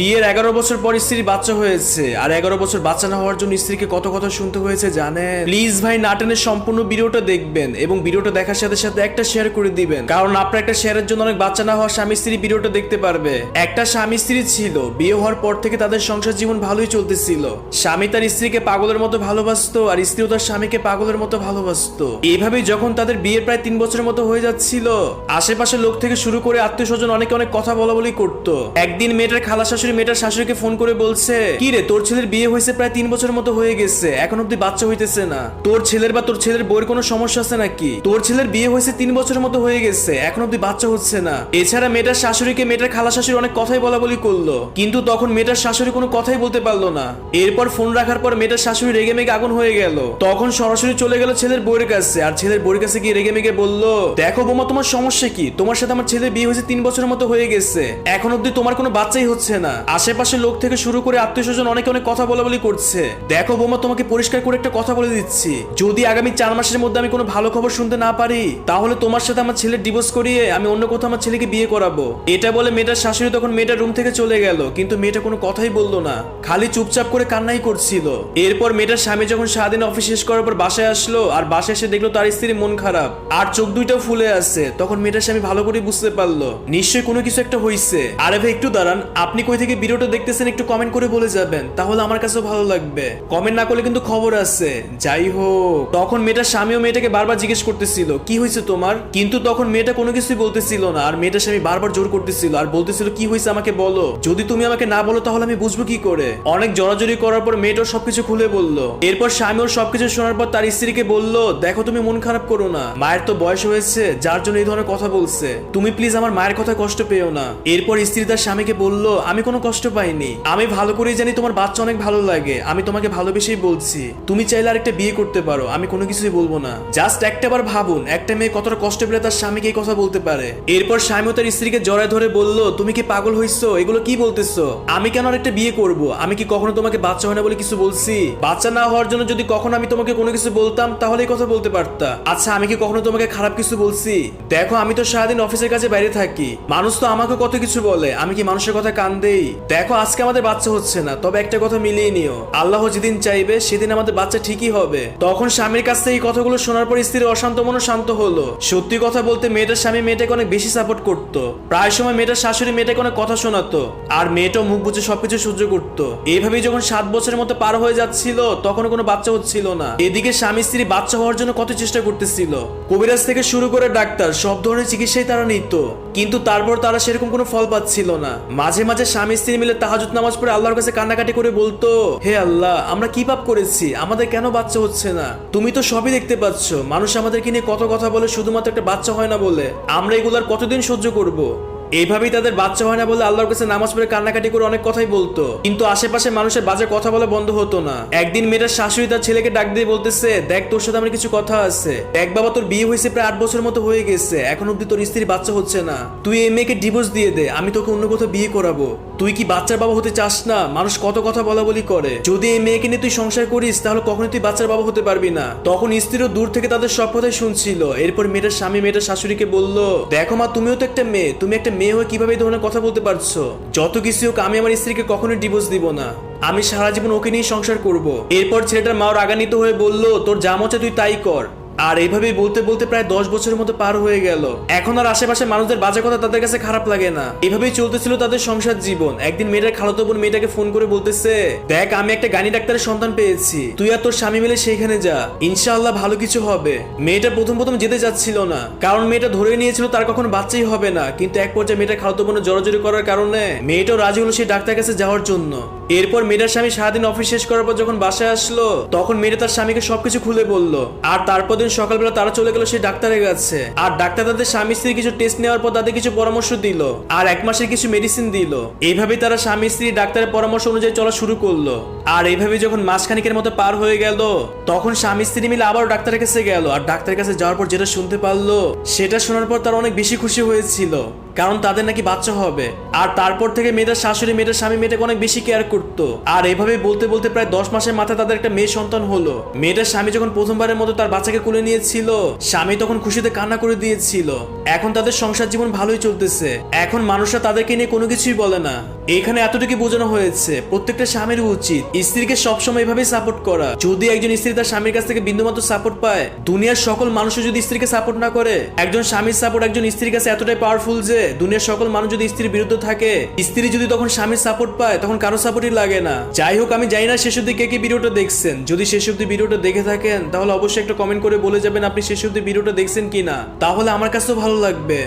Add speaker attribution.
Speaker 1: বিয়ের এগারো বছর পর স্ত্রীর বাচ্চা হয়েছে। আর এগারো বছর বাচ্চা না হওয়ার জন্য স্ত্রীকে কত কথা শুনতে হয়েছে জানেন? প্লিজ ভাই নাটেনের সম্পূর্ণ ভিডিওটা দেখবেন এবং ভিডিওটা দেখার সাথে সাথে একটা শেয়ার করে দিবেন। কারণ আপনার একটা শেয়ারের জন্য অনেক বাচ্চা না হওয়া স্বামী স্ত্রী ভিডিওটা দেখতে পারবে। একটা স্বামী স্ত্রী ছিল, বিয়ে হওয়ার পর থেকে তাদের সংসার জীবন ভালোই চলতেছিল। স্বামী তার স্ত্রীকে পাগলের মতো ভালোবাসতো আর স্ত্রীও তার স্বামীকে পাগলের মতো ভালোবাসতো। এইভাবেই যখন তাদের বিয়ের প্রায় তিন বছরের মতো হয়ে যাচ্ছিল আশেপাশে লোক থেকে শুরু করে আত্মীয় স্বজন অনেকে অনেক কথা বলা বলি করতো। একদিন মেয়েটার খালা শাশুড়ি মেয়েটার শাশুড়িকে ফোন করে বলছে, কি রে, তোর ছেলের বিয়ে হয়েছে প্রায় তিন বছরের মতো হয়ে গেছে, এখন অব্দি বাচ্চা হইতেছে না। তোর ছেলের বা তোর ছেলের বউয়ের কোনো সমস্যা আছে নাকি? তোর ছেলের বিয়ে হয়েছে তিন বছরের মতো হয়ে গেছে, এখন অব্দি বাচ্চা হচ্ছে না। এছাড়া মেয়েটার শাশুড়িকে মেয়েটার খালা শাশুড়ি অনেক কথাই বলা বলি করল, কিন্তু তখন মেয়েটার শাশুড়ি কোনো কথাই বলতে পারল না। এরপর ফোন রাখার পর মেয়েটার শাশুড়ি রেগে মেগে আগুন হয়ে গেল। তখন সরাসরি চলে গেল ছেলের বউয়ের কাছে, আর ছেলের বউয়ের কাছে গিয়ে রেগে মেগে বলল, দেখো বোমা, তোমার সমস্যা কি? তোমার সাথে আমার ছেলের বিয়ে হয়েছে তিন বছরের মতো হয়ে গেছে, এখন অব্দি তোমার কোনো বাচ্চাই হচ্ছে না। আশেপাশে লোক থেকে শুরু করে আত্মীয় স্বজন অনেকে অনেক কথা বলা বলি করছে। দেখো বোমা, তোমাকে পরিষ্কার করে একটা কথা বলে দিচ্ছি। যদি আগামী চার মাসের মধ্যে আমি কোনো ভালো খবর শুনতে না পারি, তাহলে তোমার সাথে আমার ছেলের ডিভোর্স করিয়ে আমি অন্য কোথাও আমার ছেলেকে বিয়ে করাবো। এটা বলে মেয়েটার শাশুড়ি তখন মেয়েটার রুম থেকে চলে গেল, কিন্তু মেয়েটা কোনো কথাই বলল না। খালি চুপচাপ করে কান্নাই করছিল। এরপর মেয়েটার স্বামী যখন সারাদিন অফিস শেষ করার পর বাসায় আসলো, আর বাসায় এসে দেখল তার স্ত্রীর মন খারাপ, আর চোখ দুইটাও ফুলে আছে, তখন মেয়েটার স্বামী ভালো করে বুঝতে পারল। নিশ্চয়ই কোনো কিছু একটা হয়েছে আরে ভাই, একটু দাঁড়ান, আপনি কই ভিডিওটা দেখতেছেন, একটু কমেন্ট করে বলে যাবেন, তাহলে আমার কাছেও ভালো লাগবে। কমেন্ট না করলে কিন্তু খবর আছে। যাই হোক, তখন মেয়েটার স্বামীও মেয়েটাকে বারবার জিজ্ঞেস করতেছিল, কি হয়েছে তোমার? কিন্তু তখন মেয়েটা কোনো কিছুই বলতেছিল না, আর মেয়েটার স্বামী বারবার জোর করতেছিল, আর বলতেছিল, কি হয়েছে আমাকে বলো? যদি তুমি আমাকে না বলো, তাহলে আমি বুঝব কি করে? অনেক জড়াজড়ি করার পর মেয়েটাও সবকিছু খুলে বলল। এরপর স্বামী ওর সবকিছু শোনার পর তার স্ত্রীকে বলল, দেখো, তুমি মন খারাপ করো না। মায়ের তো বয়স হয়েছে, যার জন্য এই ধরনের কথা বলছে। তুমি প্লিজ আমার মায়ের কথা কষ্ট পেও না। এরপর স্ত্রী তার স্বামীকে বলল, আমি কোনো কষ্ট পাইনি। আমি ভালো করেই জানি তোমার বাচ্চা অনেক ভালো লাগে। আমি তোমাকে ভালোবেসেই বলছি, তুমি চাইলে আরেকটা বিয়ে করতে পারো। আমি কোনো কিছুই বলব না। জাস্ট একটাবার ভাবুন, একটা মেয়ে কতটা কষ্ট পেলে তার স্বামীকে এই কথা বলতে পারে। এরপর স্বামী তার স্ত্রীকে জড়ায় ধরে বলল, তুমি কি পাগল হইছো? এগুলো কি বলতেছো? আমি কেন আরেকটা বিয়ে করব? আমি কি কখনো তোমাকে বাচ্চা হয় না বলে কিছু বলছি? বাচ্চা না হওয়ার জন্য যদি কখনো আমি তোমাকে কোনো কিছু বলতাম, তাহলে এই কথা বলতে পারতা। আচ্ছা আমি কি কখনো তোমাকে খারাপ কিছু বলছি? দেখো, আমি তো সারাদিন অফিসের কাছে বাইরে থাকি। মানুষ তো আমাকে কত কিছু বলে। আমি কি মানুষের কথা কান দেই? দেখো, আজকে আমাদের বাচ্চা হচ্ছে না, তবে একটা কথা মিলিয়ে নিও। আল্লাহ যেদিন চাইবে, সেদিন আমাদের বাচ্চা ঠিকই হবে। তখন স্বামীর কাছ থেকে এই কথাগুলো শোনার পর স্ত্রীর অশান্ত মনও শান্ত হলো। সত্যি কথা বলতে, মেয়েটার স্বামী মেয়েটাকে অনেক বেশি সাপোর্ট করতো। প্রায় সময় মেয়েটার শাশুড়ি মেয়েটাকে অনেক কথা শোনাতো, আর মেয়েটাও মুখ বুঝে সবকিছু সহ্য করতো। এইভাবেই যখন সাত বছরের মতো পার হয়ে যাচ্ছিল তখন কোনো বাচ্চা হচ্ছিল না। এদিকে স্বামী স্ত্রী বাচ্চা হওয়ার জন্য কত চেষ্টা করতেছিল। কবিরাজ থেকে শুরু করে ডাক্তার, সব ধরনের চিকিৎসাই তারা নিত। কিন্তু তারপর তারা সেরকম কোনো ফল পাচ্ছিল না। মাঝে মাঝে স্বামী স্ত্রী মিলে তাহাজুদ নামাজ পড়ে আল্লাহর কাছে কান্নাকাটি করে বলতো, হে আল্লাহ, আমরা কি পাপ করেছি? আমাদের কেন বাচ্চা হচ্ছে না? তুমি তো সবই দেখতে পাচ্ছ। মানুষ আমাদেরকে নিয়ে কত কথা বলে, শুধুমাত্র একটা বাচ্চা হয় না বলে। আমরা এগুলার কতদিন সহ্য করব। এইভাবেই তাদের বাচ্চা হয় না বলে আল্লাহর কাছে নামাজ পড়ে কান্নাকাটি করে অনেক কথাই বলতো। কিন্তু আশেপাশে মানুষের বাজে কথা বলা বন্ধ হতো না। একদিন মেয়েটার শাশুড়ি তার ছেলেকে ডাক দিয়ে বলতেছে, দেখ, তোর সাথে আমার কিছু কথা আছে। দেখ, বাবা, তোর বিয়ে হয়েছে প্রায় আট বছরের মতো হয়ে গেছে। এখন অব্দি তোর স্ত্রীর বাচ্চা হচ্ছে না। তুই এই মেয়েকে ডিভোর্স দিয়ে দে। আমি তোকে অন্য কোথাও বিয়ে করাবো। তুই কি বাচ্চার বাবা হতে চাস না? মানুষ কত কথা বলা বলি করে। যদি এই মেয়েকে নিয়ে তুই সংসার করিস, তাহলে কখনোই তুই বাচ্চার বাবা হতে পারবি না। তখন স্ত্রীও দূর থেকে তাদের সব কথাই শুনছিল। এরপর মেয়েটার স্বামী মেয়েটার শাশুড়িকে বলল, দেখো মা, তুমিও তো একটা মেয়ে। তুমি একটা মেয়ে হয়ে কীভাবে ধরনের কথা বলতে পারছ? যত কিছু হোক, আমি আমার স্ত্রীকে কখনো ডিভোর্স দিব না। আমি সারা জীবন ওকে নিয়ে সংসার করব। এরপর ছেলেটার মা রাগান্বিত হয়ে বলল, তোর যা মচা তুই তাই কর। আর এইভাবেই বলতে বলতে প্রায় দশ বছরের মতো পার হয়ে গেল। এখন আর আশেপাশে মানুষদের বাজে কথা তাদের কাছে খারাপ লাগে না। এভাবেই চলতেছিল তাদের সংসার জীবন। একদিন মেয়েটার খালাতো বোন মেয়েটাকে ফোন করে বলতেছে, দেখ, আমি একটা গানি ডাক্তারের সন্তান পেয়েছি। তুই আর তোর স্বামী মিলে সেইখানে যা। ইনশাআল্লাহ ভালো কিছু হবে। মেয়েটা প্রথম প্রথম যেতে যাচ্ছিল না। কারণ মেয়েটা ধরে নিয়েছিল তার কখন বাচ্চাই হবে না। কিন্তু এক পর্যায়ে মেয়েটা খালাতো বোনের জড়াজড়ি করার কারণে মেয়েটাও রাজি হলো সেই ডাক্তার কাছে যাওয়ার জন্য। এরপর মেয়েটার স্বামী সারাদিন অফিস শেষ করার পর যখন বাসায় আসলো, তখন মেয়েটা তার স্বামীকে সবকিছু খুলে বলল। আর তারপর দিন সকালবেলা তারা চলে গেল, সেই ডাক্তারের কাছে। আর ডাক্তার তাদের স্বামী স্ত্রী কিছু টেস্ট নেওয়ার পর তাদের কিছু পরামর্শ দিল। আর এক মাসের কিছু মেডিসিন দিল। এইভাবেই তারা স্বামী স্ত্রী ডাক্তারের পরামর্শ অনুযায়ী চলা শুরু করল। আর এইভাবে যখন মাসখানিকের মতো পার হয়ে গেল, তখন স্বামী স্ত্রী মিলে আবার ডাক্তারের কাছে গেল। আর ডাক্তারের কাছে যাওয়ার পর যেটা শুনতে পারল, সেটা শোনার পর তারা অনেক বেশি খুশি হয়েছিল। কারণ তাদের নাকি বাচ্চা হবে। আর তারপর থেকে মেয়েদের শাশুড়ি, মেয়েদের স্বামী মেয়েটাকে অনেক বেশি কেয়ার করতো। আর এভাবে বলতে বলতে প্রায় দশ মাসের মাথায় তাদের একটা মেয়ে সন্তান হলো। মেয়েটার স্বামী যখন প্রথমবারের মতো তার বাচ্চাকে কোলে নিয়েছিল, স্বামী তখন খুশিতে কান্না করে দিয়েছিল। এখন তাদের সংসার জীবন ভালোই চলতেছে। এখন মানুষরা তাদেরকে নিয়ে কোনো কিছুই বলে না। এখানে এতটুকু বোঝানো হয়েছে, প্রত্যেকটা স্বামীর উচিত। স্ত্রীকে সবসময় এভাবে সাপোর্ট করা। যদি একজন স্ত্রী তার স্বামীর কাছ থেকে বিন্দুমাত্র সাপোর্ট পায়, দুনিয়ার সকল মানুষও যদি স্ত্রীকে সাপোর্ট না করে, একজন স্বামীর সাপোর্ট একজন স্ত্রীর কাছে এতটাই পাওয়ারফুল যে, দুনিয়ার সকল মানুষ যদি স্ত্রীর বিরুদ্ধে থাকে, স্ত্রী যদি তখন স্বামীর সাপোর্ট পায়, তখন কারও সাপোর্টই লাগে না। যাই হোক, আমি জানি না শেষ অব্দি কে কি ভিডিওটা দেখছেন। যদি শেষ অব্দি ভিডিওটা দেখে থাকেন, তাহলে অবশ্যই একটা কমেন্ট করে বলে যাবেন আপনি শেষ অব্দি ভিডিওটা দেখছেন কিনা। তাহলে আমার কাছেও ভালো লাগবে।